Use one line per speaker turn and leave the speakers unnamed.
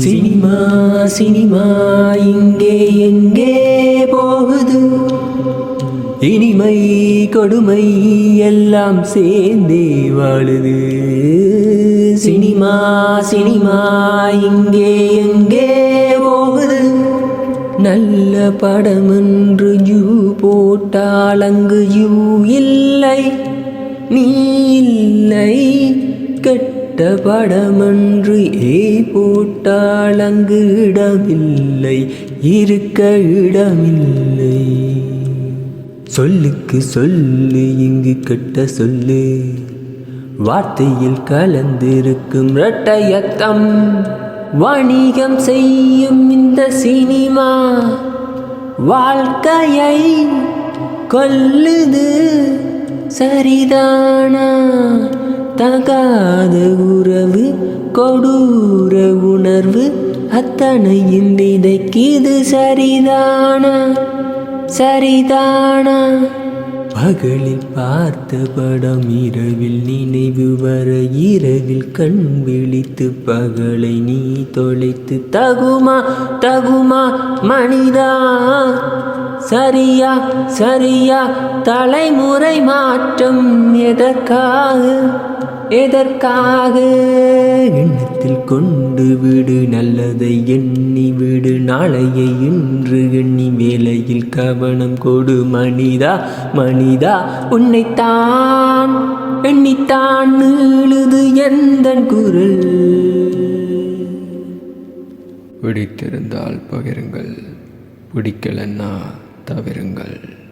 Cinema cinema இங்கே எங்கே போகுது இனிமை கொடுமை எல்லாம் சேர்ந்தே வாழுது சினிமா சினிமா இங்கே எங்கே நல்ல படம் யூ போட்டால் அங்கு யூ இல்லை. நீ இல்லை. கெட்ட படமென்று ஏ போட்டால் அங்கு இடமில்லை. இருக்க இடமில்லை. சொல்லுக்கு சொல்லு இங்கு கெட்ட சொல்லு. வார்த்தையில் கலந்திருக்கும் இரட்டையத்தம் வணிகம் செய்யும் இந்த சினிமா வாழ்க்கையை கொல்லுது சரிதானா? தகாத உறவு கொடூர உணர்வு அத்தனையும் விதைக்கு இது சரிதானா? சரிதானா? பகலில் பார்த்த படம் இரவில் நினைவு வர இரவில் கண் விழித்து பகலை நீ தொலைத்து தகுமா தகுமா மனிதா சரியா சரியா தலைமுறை மாற்றம் எதற்காக எதற்காக? மனதில் கொண்டு விடு நல்லதை எண்ணி விடு. நாளையை இன்று எண்ணி வேலையில் கவனம் கொடு. மனிதா மனிதா உன்னைத்தான் எண்ணித்தான் நீளுது எந்த குரல்?
பிடித்திருந்தால் பகிருங்கள். பிடிக்கலன்னா தவிருங்கள்.